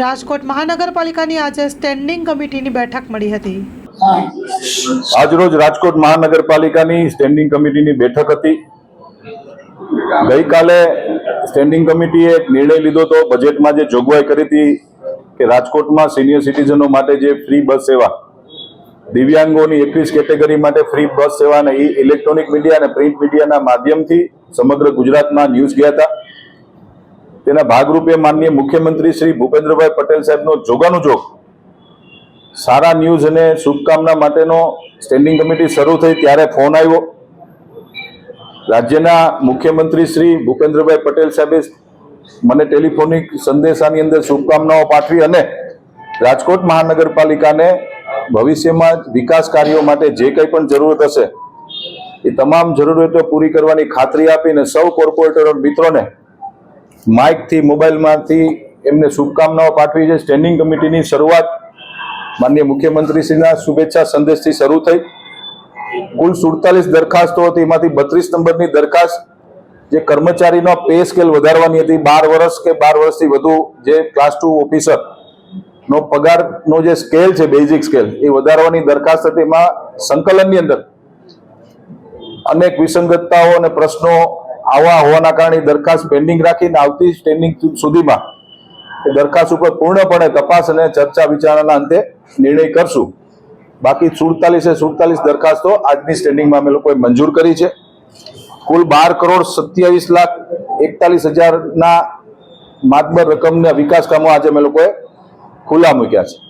રાજકોટ મહાનગરપાલિકાની આજે સ્ટેન્ડિંગ કમિટીની બેઠક મળી હતી. આજરોજ રાજકોટ મહાનગરપાલિકાની સ્ટેન્ડિંગ કમિટીની બેઠક હતી. ગઈકાલે સ્ટેન્ડિંગ કમિટીએ એક નિર્ણય લીધો હતો બજેટમાં જે જોગવાઈ કરી હતી કે રાજકોટમાં સિનિયર સિટીઝનો માટે જે ફ્રી બસ સેવા, દિવ્યાંગોની એકવીસ કેટેગરી માટે ફ્રી બસ સેવા અને ઇલેક્ટ્રોનિક મીડિયા અને પ્રિન્ટ મીડિયાના માધ્યમથી સમગ્ર ગુજરાતમાં ન્યૂઝ ગયા હતા. તેના ભાગરૂપે માનનીય મુખ્યમંત્રી શ્રી ભૂપેન્દ્રભાઈ પટેલ સાહેબનો જોગાનુજોગ સારા ન્યૂઝ અને શુભકામના માટેનો સ્ટેન્ડિંગ કમિટી શરૂ થઈ ત્યારે ફોન આવ્યો. રાજ્યના મુખ્યમંત્રી શ્રી ભૂપેન્દ્રભાઈ પટેલ સાહેબે મને ટેલિફોનિક સંદેશાની અંદર શુભકામનાઓ પાઠવી અને રાજકોટ મહાનગરપાલિકાને ભવિષ્યમાં વિકાસ કાર્યો માટે જે કંઈ પણ જરૂરત હશે એ તમામ જરૂરિયાતો પૂરી કરવાની ખાતરી આપીને સૌ કોર્પોરેટરો મિત્રોને માઇકથી, મોબાઈલમાંથી એમને શુભકામનાઓ પાઠવી છે. સ્ટેન્ડિંગ કમિટીની શરૂઆત માનનીય મુખ્યમંત્રીશ્રીના શુભેચ્છા સંદેશથી શરૂ થઈ. કુલ સુડતાલીસ દરખાસ્તો હતી. એમાંથી બત્રીસ નંબરની દરખાસ્ત જે કર્મચારીનો પે સ્કેલ વધારવાની હતી. બાર વર્ષ કે બાર વર્ષથી વધુ જે ક્લાસ ટુ ઓફિસર નો પગારનો જે સ્કેલ છે બેઝિક સ્કેલ, એ વધારવાની દરખાસ્ત હતી. એમાં સંકલનની અંદર અનેક વિસંગતતાઓ અને પ્રશ્નો આવા હોવાના કારણે દરખાસ્ત પેન્ડિંગ રાખીને આવતી સ્ટેન્ડિંગ સુધીમાં દરખાસ્ત ઉપર પૂર્ણપણે તપાસ અને ચર્ચા વિચારણાના અંતે નિર્ણય કરશું. બાકી સુડતાલીસે સુડતાલીસ દરખાસ્તો આજની સ્ટેન્ડિંગમાં અમે લોકોએ મંજૂર કરી છે. કુલ બાર કરોડ સત્યાવીસ લાખ એકતાલીસ હજારના માતબર રકમના વિકાસ કામો આજે અમે લોકોએ ખુલ્લા મૂક્યા છે.